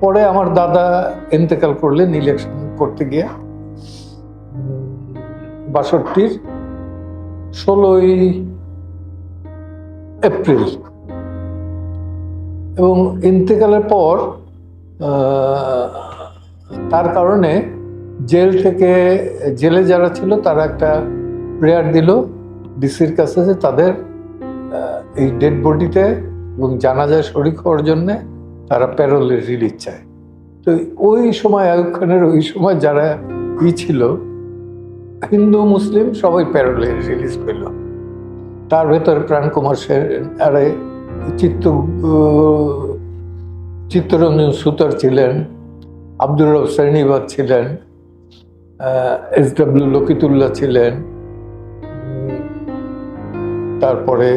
পরে আমার দাদা ইন্তেকাল করলেন ইলেকশন করতে গিয়ে বাষট্টির ষোলোই এপ্রিল। এবং ইন্তেকালের পর তার কারণে জেল থেকে জেলে যারা ছিল, তারা একটা প্রেয়ার দিল। ডিসির কাছে যে তাদের এই ডেড বডিতে এবং জানাজায় শরিক হওয়ার জন্য তারা প্যারোলের রিলিজ চায়। তো ওই সময় আয়ুব খানের ওই সময় যারা ই ছিল, হিন্দু, মুসলিম, সবাই প্যারোলে রিলিজ পেল। তার ভেতরে প্রাণ কুমার সেন, আরে চিত্ত চিত্তরঞ্জন সুতার ছিলেন, আব্দুর রব শ্রেণীবাদ ছিলেন এস ডাব্লিউ লকিতুল্লাহ ছিলেন তারপরে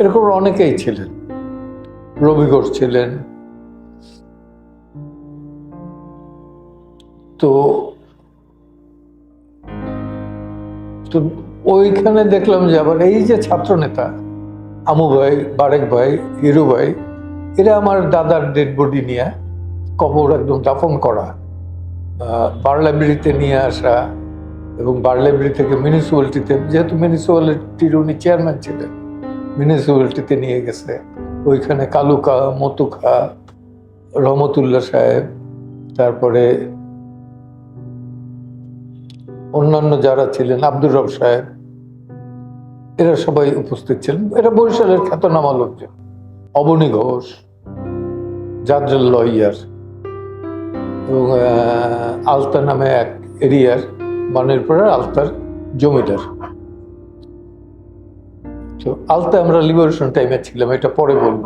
এরকম অনেকেই ছিলেন। রবি ঘোষ ছিলেন। তো তো ওইখানে দেখলাম যে আবার এই যে ছাত্র নেতা আমু ভাই, বারেক ভাই, হিরু ভাই, এরা আমার দাদার ডেড বডি নিয়ে কবর একদম দাফন করা বার লাইব্রেরিতে নিয়ে আসা এবং বার লাইব্রেরি থেকে মিউনিসিপ্যালিটিতে যেহেতু মিউনিসিপ্যালিটির উনি চেয়ারম্যান ছিলেন মিউনিসিপ্যালিটিতে নিয়ে গেছে। ওইখানে কালুকা, মতুখা, রহমতুল্লাহ সাহেব, তারপরে অন্যান্য যারা ছিলেন, আব্দুর রব সাহেব, এরা সবাই উপস্থিত ছিলেন। এরা বরিশালের খ্যাতনামা লোকজন। অবনী ঘোষ জাজল লয়ার এবং আলতা নামে এক এরিয়ার মানেরপুরের আলতার জমিদার। তো আলতা আমরা লিবারেশন টাইমে ছিলাম এটা পরে বলব।